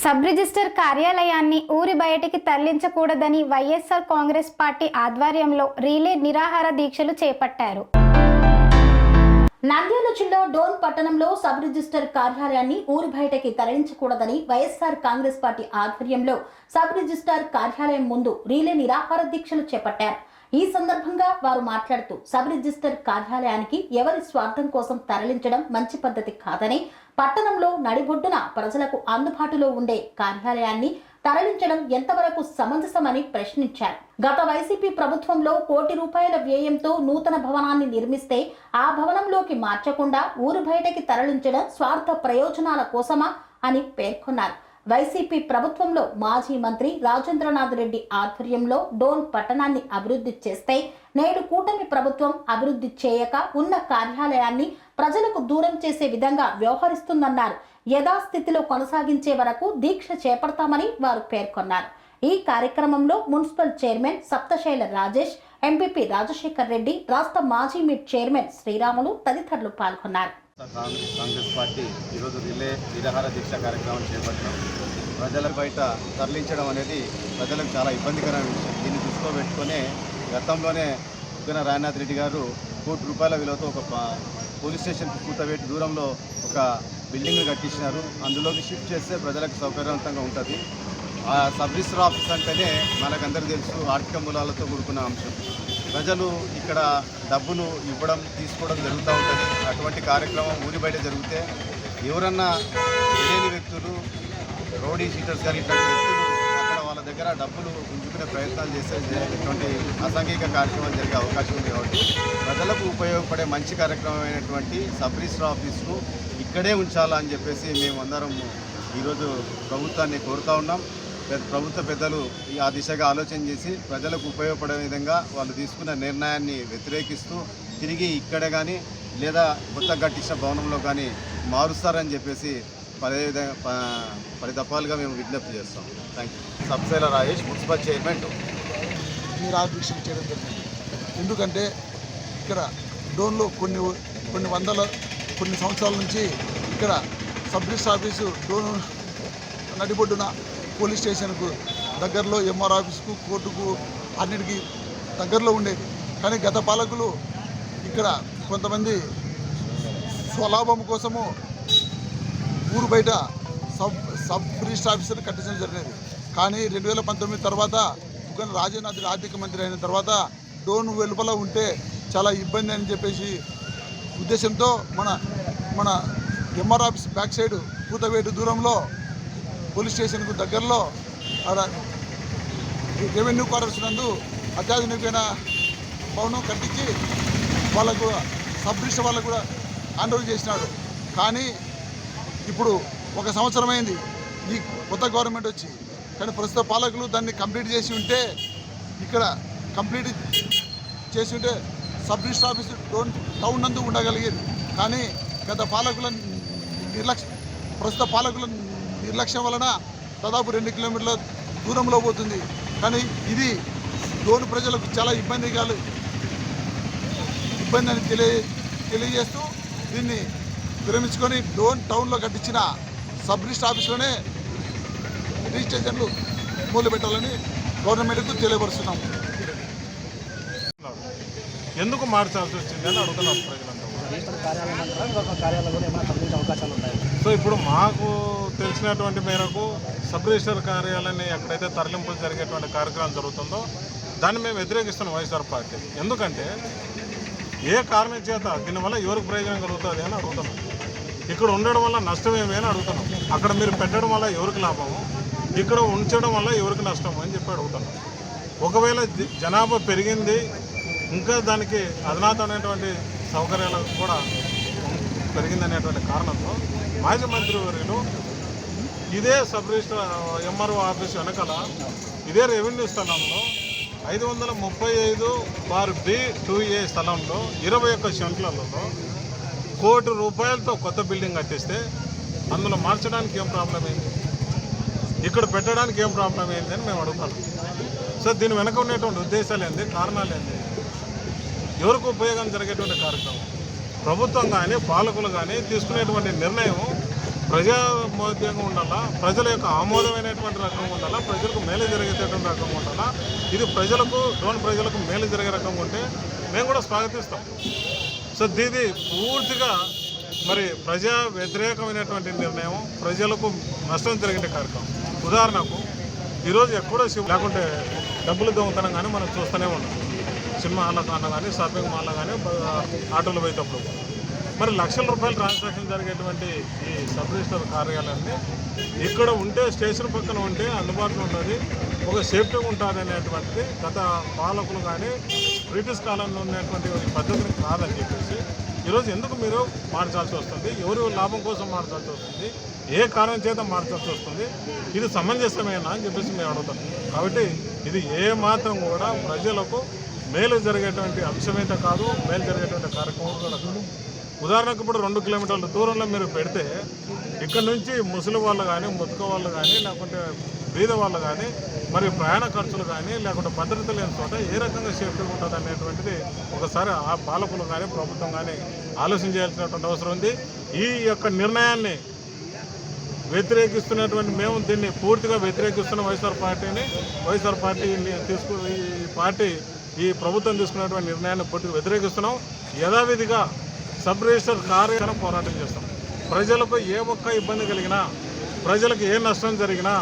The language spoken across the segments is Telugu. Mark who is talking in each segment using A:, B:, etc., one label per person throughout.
A: సబ్ రిజిస్టర్ కార్యాలయాన్ని ఊరి బయటికి తరలించకూడదని వైఎస్ఆర్ కాంగ్రెస్ పార్టీ ఆధ్వర్యంలో రీలే నిరాహార దీక్షలు చేపట్టారు.
B: నంద్యాల జిల్లా డోన్ పట్టణంలో సబ్ రిజిస్టర్ కార్యాలయాన్ని ఊరి బయటకి తరలించకూడదని వైఎస్ఆర్ కాంగ్రెస్ పార్టీ ఆధ్వర్యంలో సబ్ రిజిస్టార్ కార్యాలయం ముందు రీలే నిరాహార దీక్షలు చేపట్టారు. ఈ సందర్భంగా వారు మాట్లాడుతూ సబ్ రిజిస్టర్ కార్యాలయానికి ఎవరి స్వార్థం కోసం తరలించడం మంచి పద్ధతి కాదని పట్టణంలో నడిబొడ్డున ప్రజలకు అందుబాటులో ఉండే కార్యాలయాన్ని తరలించడం ఎంతవరకు సమంజసమని ప్రశ్నించారు. గత వైసీపీ ప్రభుత్వంలో కోటి రూపాయల వ్యయంతో నూతన భవనాన్ని నిర్మిస్తే ఆ భవనంలోకి మార్చకుండా ఊరు బయటకి తరలించడం స్వార్థ ప్రయోజనాల కోసమా అని పేర్కొన్నారు. వైసీపీ ప్రభుత్వంలో మాజీ మంత్రి రాజేంద్రనాథ్ రెడ్డి ఆధ్వర్యంలో డోన్ పట్టణాన్ని అభివృద్ధి చేస్తే నేడు కూటమి ప్రభుత్వం అభివృద్ధి చేయక ఉన్న కార్యాలయాన్ని ప్రజలకు దూరం చేసే విధంగా వ్యవహరిస్తుందన్నారు. యథాస్థితిలో కొనసాగించే వరకు దీక్ష చేపడతామని వారు పేర్కొన్నారు. ఈ కార్యక్రమంలో municipal chairman Saptashaila Rajesh MPP Rajasekhar Reddy రాష్ట్ర మాజీ మిడ్ చైర్మన్ శ్రీరాములు తదితరులు పాల్గొన్నారు.
C: కాంగ్రెస్ పార్టీ ఈరోజు రిలే నిరాహార దీక్ష కార్యక్రమం చేపట్టడం ప్రజల బయట తరలించడం అనేది ప్రజలకు చాలా ఇబ్బందికరమైన విషయం. దీన్ని దృష్టిలో పెట్టుకునే గతంలోనే ఉగ్గన రాయనాథ్ రెడ్డి గారు కోటి రూపాయల విలువతో ఒక పోలీస్ స్టేషన్ కూతవేటి దూరంలో ఒక బిల్డింగ్ కట్టించినారు. అందులోకి షిఫ్ట్ చేస్తే ప్రజలకు సౌకర్యవంతంగా ఉంటుంది. సబ్ రిజిస్టర్ ఆఫీస్ అంటేనే మనకందరికీ తెలుసు ఆర్థిక మూలాలతో కూడుకున్న అంశం. ప్రజలు ఇక్కడ డబ్బులు ఇవ్వడం తీసుకోవడం జరుగుతూ ఉంటుంది. అటువంటి కార్యక్రమం ఊరి బయట జరిగితే ఎవరన్నా తెలియని వ్యక్తులు రోడీ షీటర్స్ కానీ ఇట్లాంటి వ్యక్తులు అక్కడ వాళ్ళ దగ్గర డబ్బులు ఉంచుకునే ప్రయత్నాలు చేస్తే ఇటువంటి అసాంఘిక కార్యక్రమాలు జరిగే అవకాశం ఉంది కాబట్టి ప్రజలకు ఉపయోగపడే మంచి కార్యక్రమమైనటువంటి సబ్ రిజిస్టర్ ఆఫీస్ను ఇక్కడే ఉంచాలని చెప్పేసి మేము అందరం ఈరోజు ప్రభుత్వాన్ని కోరుతా ఉన్నాం. ప్రభుత్వ పెద్దలు ఈ ఆ దిశగా ఆలోచన చేసి ప్రజలకు ఉపయోగపడే విధంగా వాళ్ళు తీసుకున్న నిర్ణయాన్ని వ్యతిరేకిస్తూ తిరిగి ఇక్కడ కానీ లేదా కొత్త కట్టించిన భవనంలో కానీ మారుస్తారని చెప్పేసి పదే విధంగా ప- పది దఫాలుగా మేము విజ్ఞప్తి చేస్తాం. థ్యాంక్ యూ సబ్సేల రాజేష్ మున్సిపల్ చైర్మన్.
D: నిరాదీక్షలు చేయడం జరిగింది. ఎందుకంటే ఇక్కడ డోన్లో కొన్ని కొన్ని వందల కొన్ని సంవత్సరాల నుంచి ఇక్కడ సబ్ రిజిస్టర్ ఆఫీసు డోన్ నడిబొడ్డున పోలీస్ స్టేషన్కు దగ్గరలో ఎంఆర్ ఆఫీస్కు కోర్టుకు అన్నిటికీ దగ్గరలో ఉండేది కానీ గత పాలకులు ఇక్కడ కొంతమంది స్వలాభం కోసము ఊరు బయట సబ్ సబ్ రిజిస్టర్ ఆఫీసర్ని కట్టించడం జరిగినది. కానీ రెండు వేల పంతొమ్మిది తర్వాత ముఖ్యంగా రాజేనాథ్ ఆర్థిక మంత్రి అయిన తర్వాత డోన్ వెలుపల ఉంటే చాలా ఇబ్బంది అని చెప్పేసి ఉద్దేశంతో మన మన ఎంఆర్ ఆఫీస్ బ్యాక్ సైడ్ కూతవేటు దూరంలో పోలీస్ స్టేషన్కు దగ్గరలో రెవెన్యూ క్వార్టర్స్ నందు అత్యాధునికమైన భవనం కట్టించి వాళ్ళకు సబ్ రిజిస్టర్ వాళ్ళకు కూడా హ్యాండ్ ఓవర్ చేసినాడు. కానీ ఇప్పుడు ఒక సంవత్సరం అయింది. ఈ కొత్త గవర్నమెంట్ వచ్చి కానీ ప్రస్తుత పాలకులు దాన్ని కంప్లీట్ చేసి ఉంటే ఇక్కడ కంప్లీట్ చేసి ఉంటే sub register office Dhone town నందు ఉండగలిగేది. కానీ గత పాలకుల నిర్లక్ష్య ప్రస్తుత పాలకుల నిర్లక్ష్యం వలన దాదాపు రెండు కిలోమీటర్ల దూరంలో పోతుంది. కానీ ఇది డోన్ ప్రజలకు చాలా ఇబ్బంది కాదు ఇబ్బంది అని తెలియ తెలియజేస్తూ దీన్ని విరమించుకొని డోన్ టౌన్లో కట్టించిన సబ్ రిజిస్టర్ ఆఫీస్లోనే రిజిస్ట్రేషన్లు మొదలు పెట్టాలని గవర్నమెంట్కు తెలియపరుస్తున్నాము
E: ఎందుకు మార్చాల్సి వచ్చింది అని అడుగుతున్నారు ప్రజలంతా.
F: రిజిస్టర్ కార్యాలయం అంటారా ఇంకొక కార్యాలయం కూడా ఏమైనా అవకాశాలు ఉంటాయి
E: సో ఇప్పుడు మాకు తెలిసినటువంటి మేరకు సబ్ రిజిస్టర్ కార్యాలయాన్ని ఎక్కడైతే తరలింపులు జరిగేటువంటి కార్యక్రమం జరుగుతుందో దాన్ని మేము వ్యతిరేకిస్తున్నాం వైఎస్ఆర్ పార్టీ. ఎందుకంటే ఏ కారణం చేత దీనివల్ల ఎవరికి ప్రయోజనం కలుగుతుంది అని అడుగుతున్నాం. ఇక్కడ ఉండడం వల్ల నష్టం ఏమి అని అడుగుతున్నాం. అక్కడ మీరు పెట్టడం వల్ల ఎవరికి లాభము? ఇక్కడ ఉంచడం వల్ల ఎవరికి నష్టం అని చెప్పి అడుగుతున్నాం. ఒకవేళ జనాభా పెరిగింది ఇంకా దానికి అధునాతమైనటువంటి సౌకర్యాలు కూడా పెరిగిందనేటువంటి కారణంతో మాజీ మంత్రి వర్యులు ఇదే సబ్ రిజిస్టర్ ఎంఆర్ఓ ఆఫీస్ వెనకాల ఇదే రెవెన్యూ స్థలంలో ఐదు వందల ముప్పై ఐదు బార్ బి టూ ఏ స్థలంలో ఇరవై ఒక్క సెంట్లలో కోటి రూపాయలతో కొత్త బిల్డింగ్ కట్టిస్తే అందులో మార్చడానికి ఏం ప్రాబ్లం ఏంటి ఇక్కడ పెట్టడానికి ఏం ప్రాబ్లం ఏంటి అని మేము అడుగుతాం సో దీని వెనక ఉన్నటువంటి ఉద్దేశాలు ఏంది? కారణాలు ఏంది? ఎవరికి ఉపయోగం జరిగేటువంటి కార్యక్రమం? ప్రభుత్వం కానీ పాలకులు కానీ తీసుకునేటువంటి నిర్ణయం ప్రజామోద్యంగా ఉండాలా? ప్రజల యొక్క ఆమోదమైనటువంటి రకంగా ఉండాలా? ప్రజలకు మేలు జరిగేటటువంటి రకంగా ఉండాలా? ఇది ప్రజలకు డోన్ ప్రజలకు మేలు జరిగే రకంగా ఉంటే మేము కూడా స్వాగతిస్తాం. సో దీది పూర్తిగా మరి ప్రజా వ్యతిరేకమైనటువంటి నిర్ణయం ప్రజలకు నష్టం జరిగే కార్యక్రమం. ఉదాహరణకు ఈరోజు ఎక్కడో శివ- లేకుంటే డబ్బులు దొంగతనం కానీ మనం చూస్తూనే ఉన్నాం. సినిమా హాల్లో అన్న కానీ షాపింగ్ మాల్లో కానీ ఆటోలు పోయేటప్పుడు. మరి లక్షల రూపాయల ట్రాన్సాక్షన్ జరిగేటువంటి ఈ సబ్ రిజిస్టర్ కార్యాలయాన్ని ఇక్కడ ఉంటే స్టేషన్ పక్కన ఉంటే అందుబాటులో ఉన్నది. ఒక సేఫ్టీ ఉంటుంది అనేటువంటిది గత పాలకులు కానీ బ్రిటిష్ కాలంలో ఉన్నటువంటి పద్ధతిని కాదని చెప్పేసి ఈరోజు ఎందుకు మీరు మార్చాల్సి వస్తుంది? ఎవరు లాభం కోసం మార్చాల్సి వస్తుంది? ఏ కారణం చేత మార్చాల్సి వస్తుంది? ఇది సమంజసమేనా అని చెప్పేసి మేము అడుగుతాం. కాబట్టి ఇది ఏ మాత్రం కూడా ప్రజలకు మేలు జరిగేటువంటి అంశమైతే కాదు మేలు జరిగేటువంటి కార్యక్రమం కూడా కాదు. ఉదాహరణకు ఇప్పుడు రెండు కిలోమీటర్ల దూరంలో మీరు పెడితే ఇక్కడ నుంచి ముసలి వాళ్ళు కానీ ముతక వాళ్ళు కానీ లేకుంటే బీద వాళ్ళు కానీ మరి ప్రయాణ ఖర్చులు కానీ లేకుంటే భద్రత లేని చోట ఏ రకంగా సేఫ్టీ ఉంటుంది అనేటువంటిది ఒకసారి ఆ పాలకులు కానీ ప్రభుత్వం కానీ ఆలోచన చేయాల్సినటువంటి అవసరం ఉంది. ఈ యొక్క నిర్ణయాన్ని వ్యతిరేకిస్తున్నటువంటి మేము దీన్ని పూర్తిగా వ్యతిరేకిస్తున్న వైఎస్ఆర్ పార్టీని వైఎస్ఆర్ పార్టీని తీసుకు ఈ పార్టీ ఈ ప్రభుత్వం తీసుకున్నటువంటి నిర్ణయాన్ని పూర్తిగా వ్యతిరేకిస్తున్నాం. యథావిధిగా సబ్ రిజిస్టర్ కార్యాలయం పోరాటం చేస్తాం. ప్రజలకు ఏ ఒక్క ఇబ్బంది కలిగినా ప్రజలకు ఏ నష్టం జరిగినా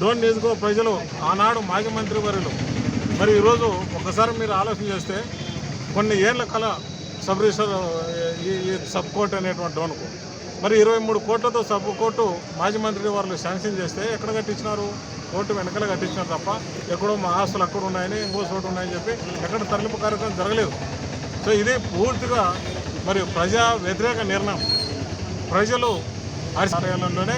E: డోంట్ నిజుకో ప్రజలు ఆనాడు మాజీ మంత్రి వర్యులు. మరి ఈరోజు ఒకసారి మీరు ఆలోచన చేస్తే కొన్ని ఏళ్ళ కల సబ్ రిజిస్టర్ ఈ సబ్ కోర్ట్ అనేటువంటి డోన్కు. మరి ఇరవై మూడు కోట్లతో సబ్ కోర్టు మాజీ మంత్రి వారు శాంక్షన్ చేస్తే ఎక్కడ కట్టించినారు? కోర్టు వెనకాల కట్టించినారు తప్ప ఎక్కడో మా ఆస్తులు అక్కడ ఉన్నాయని ఇంకో చోటు ఉన్నాయని చెప్పి ఎక్కడ తరలింపు కార్యక్రమం జరగలేదు. సో ఇది పూర్తిగా మరి ప్రజా వ్యతిరేక నిర్ణయం. ప్రజలు కార్యాలయంలోనే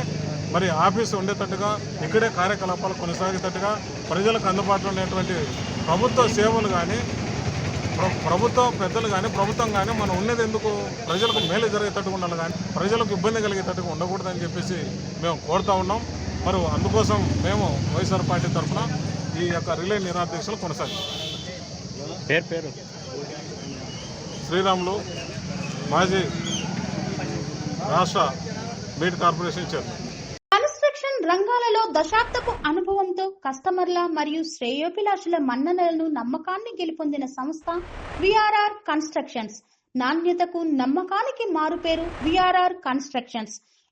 E: మరి ఆఫీసు ఉండేటట్టుగా ఇక్కడే కార్యకలాపాలు కొనసాగేటట్టుగా ప్రజలకు అందుబాటులో ఉండేటువంటి ప్రభుత్వ సేవలు కానీ ప్రభుత్వ ప్రభుత్వం పెద్దలు కానీ ప్రభుత్వం కానీ మనం ఉన్నది ఎందుకు? ప్రజలకు మేలు జరిగేటట్టుగా ఉండాలి కానీ ప్రజలకు ఇబ్బంది కలిగేటట్టుగా ఉండకూడదని చెప్పేసి మేము కోరుతా ఉన్నాం. మరి అందుకోసం మేము వైఎస్ఆర్ పార్టీ తరఫున ఈ యొక్క రిలే నిరాధ్యక్షులు కొనసాగిస్తాం.
F: పేరు పేరు?
E: శ్రీరాములు మాజీ రాష్ట్ర బీట్ కార్పొరేషన్ చైర్మన్.
B: కన్స్ట్రక్షన్ రంగాలలో దశాబ్దపు అనుభవంతో కస్టమర్ల మరియు శ్రేయోభిలాషుల మన్ననలను నమ్మకాన్ని గెలుపొందిన సంస్థ విఆర్ఆర్ కన్స్ట్రక్షన్స్. నాణ్యతకు నమ్మకానికి మారుపేరు VRR constructions.